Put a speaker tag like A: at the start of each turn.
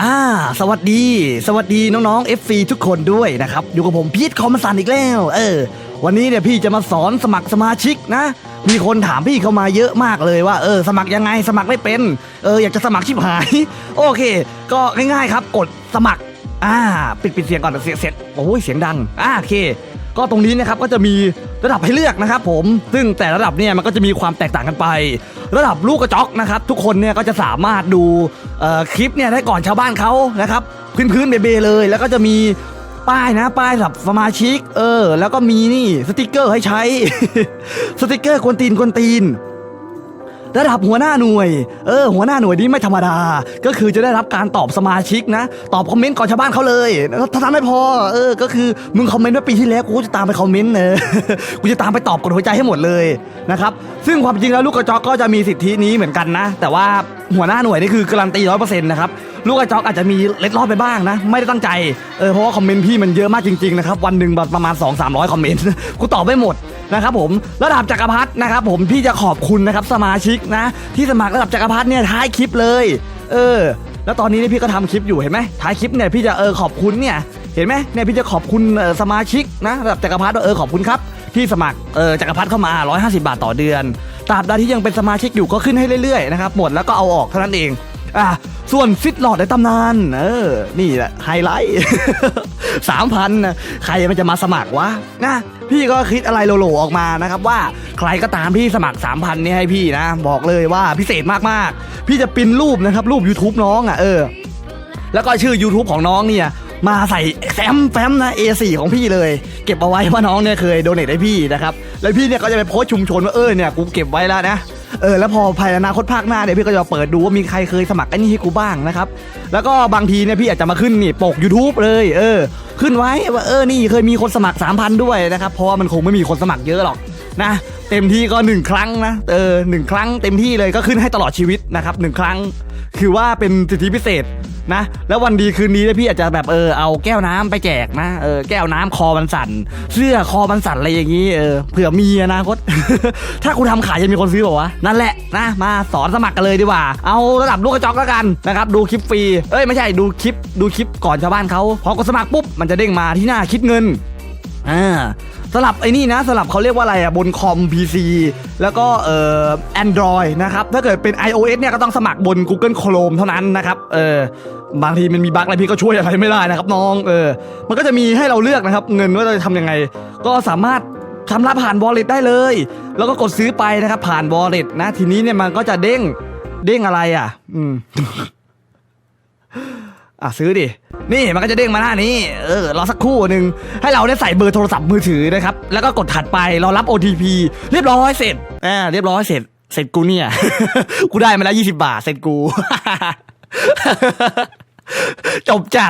A: อ่า สวัสดี สวัสดีน้องๆ FC ทุกคนด้วยนะครับ อยู่กับผมพีทคอมสันอีกแล้ว เออ วันนี้เนี่ยพี่จะมาสอนสมัครสมาชิกนะ มีคนถามพี่เข้ามาเยอะมากเลยว่าเออ สมัครยังไงสมัครไม่เป็น เอออยากจะสมัครชิบหาย โอเค ก็ง่ายๆครับ กดสมัคร อ่า ปิดปิดเสียงก่อนเสียงเสียงโอ้ยเสียงดัง อ่าโอเค ก็ตรงนี้นะครับก็จะมี ระดับให้เลือกนะครับผมซึ่งแต่ระดับเนี่ยมันก็จะมีความแตกต่างกันไป ระดับลูกกระจอกนะครับทุกคนเนี่ยก็จะสามารถดูคลิปเนี่ยได้ก่อนชาวบ้านเขานะครับพื้นพื้นเบเลย แล้วก็จะมีป้ายนะป้ายสำหรับสมาชิก เออ แล้วก็มีนี่สติกเกอร์ให้ใช้ สติกเกอร์กวนตีนกวนตีน ระดับหัวหน้าหน่วย เออ หัวหน้าหน่วยนี้ไม่ธรรมดา ก็คือจะได้รับการตอบสมาชิกนะ ตอบคอมเมนต์ก่อนชาวบ้านเขาเลยถ้าทำไม่พอ เออ ก็คือมึงคอมเมนต์ไว้ปีที่แล้วกูจะตามไปคอมเมนต์เออกูจะตามไปตอบกดหัวใจให้หมดเลยนะครับ ซึ่งความจริงแล้วลูกกระจอกก็จะมีสิทธินี้เหมือนกันนะ แต่ว่าหัวหน้าหน่วยนี่คือการันตีร้อยเปอร์เซ็นต์นะครับ ลูกกระจอกอาจจะมีเล็ดลอดไปบ้างนะ ไม่ได้ตั้งใจ เออ เพราะว่าคอมเมนต์พี่มันเยอะมากจริงๆนะครับ วันหนึ่งประมาณ2 3 0 0คอมเมนต์ กูตอบไม่หมด นะครับผมระดับจักรพรรดินะครับผมพี่จะขอบคุณนะครับสมาชิกนะ ที่สมัครระดับจักรพรรดิเนี่ยท้ายคลิปเลย เออ แล้วตอนนี้เนี่ยพี่ก็ทำคลิปอยู่เห็นไหมท้ายคลิปเนี่ยพี่จะเออขอบคุณเนี่ยเห็นไหมเนี่ยพี่จะขอบคุณสมาชิกนะระดับจักรพรรดิเออขอบคุณครับที่สมัครเออจักรพรรดิเข้ามา 150 บาทต่อเดือนตราบใดที่ยังเป็นสมาชิกอยู่ก็ขึ้นให้เรื่อยๆนะครับหมดแล้วก็เอาออกเท่านั้นเอง อะส่วนฟิตหลอดในตำนานเออนี่แหละไฮไลท์สามพันนะใครมันจะมาสมัครวะนะพี่ก็คิดอะไรโลโลออกมานะครับว่าใครก็ตามที่สมัคร 3,000นี่ให้พี่นะ บอกเลยว่าพิเศษมากๆ พี่จะปินรูปนะครับรูป YouTube น้องอะเออแล้วก็ชื่อ YouTube ของน้องเนี่ย มาใส่แฟ้มแฟ้มนะ A4 ของพี่เลย เก็บเอาไว้ว่าน้องเนี่ยเคยโดเนทให้พี่นะครับแล้วพี่เนี่ยก็จะไปโพสชุมชนว่าเออเนี่ยกูเก็บไว้แล้วนะเออแล้วพอภายในอนาคตภาคหน้าเนี่ยพี่ก็จะเปิดดูว่ามีใครเคยสมัครไอ้นี่ให้กูบ้างนะครับแล้วก็บางทีเนี่ยพี่อาจจะมาขึ้นนี่ปก YouTube เลย เออ ขึ้นไว้ว่าเออนี่เคยมีคนสมัคร 3,000 ด้วยนะครับเพราะว่ามันคงไม่มีคนสมัครเยอะหรอก นะเต็มที่ก็หนึ่งครั้งนะเออหนึ่งครั้งเต็มที่เลยก็ขึ้นให้ตลอดชีวิตนะครับหนึ่งครั้ง คือว่าเป็นสิทธิพิเศษนะแล้ววันดีคืนนี้เนี่ยพี่อาจจะแบบเออเอาแก้วน้ำไปแจกนะเออแก้วน้ำคอมันสั่น เสื้อคอมันสั่นอะไรอย่างนี้เออเผื่อมีอนาคต ถ้ากูทำขายจะมีคนซื้อเปล่าวะนั่นแหละนะมาสอนสมัครกันเลยดีกว่า เอาระดับลูกกระจอกแล้วกันนะครับดูคลิปฟรีเอ้ยไม่ใช่ดูคลิปดูคลิปก่อนชาวบ้านเขาพอกดสมัครปุ๊บมันจะเด้งมาที่หน้าคิดเงินอ่า สลับไอ้นี่นะสลับเขาเรียกว่าอะไรอะบนคอม PC แล้วก็เอ่อ Android นะครับ ถ้าเกิดเป็น iOS เนี่ยก็ต้องสมัครบน Google Chrome เท่านั้นนะครับเออบางทีมันมีบั๊กอะไรพี่ก็ช่วยอะไรไม่ได้นะครับน้องเออมันก็จะมีให้เราเลือกนะครับ เงินว่าเราจะทำยังไง ก็สามารถชำระผ่าน Wallet ได้เลย แล้วก็กดซื้อไปนะครับผ่าน Wallet นะ ทีนี้เนี่ยมันก็จะเด้งเด้งอะไรอะ อืม อะซื้อดิ นี่มันก็จะเด้งมาหน้านี้ เออรอสักครู่หนึ่งให้เราได้ใส่เบอร์โทรศัพท์มือถือนะครับ แล้วก็กดถัดไปรอรับ OTP เรียบร้อยเสร็จอ่าเรียบร้อยเสร็จ เสร็จกูเนี่ย กูได้มาแล้ว20บาท เสร็จกู จบจัด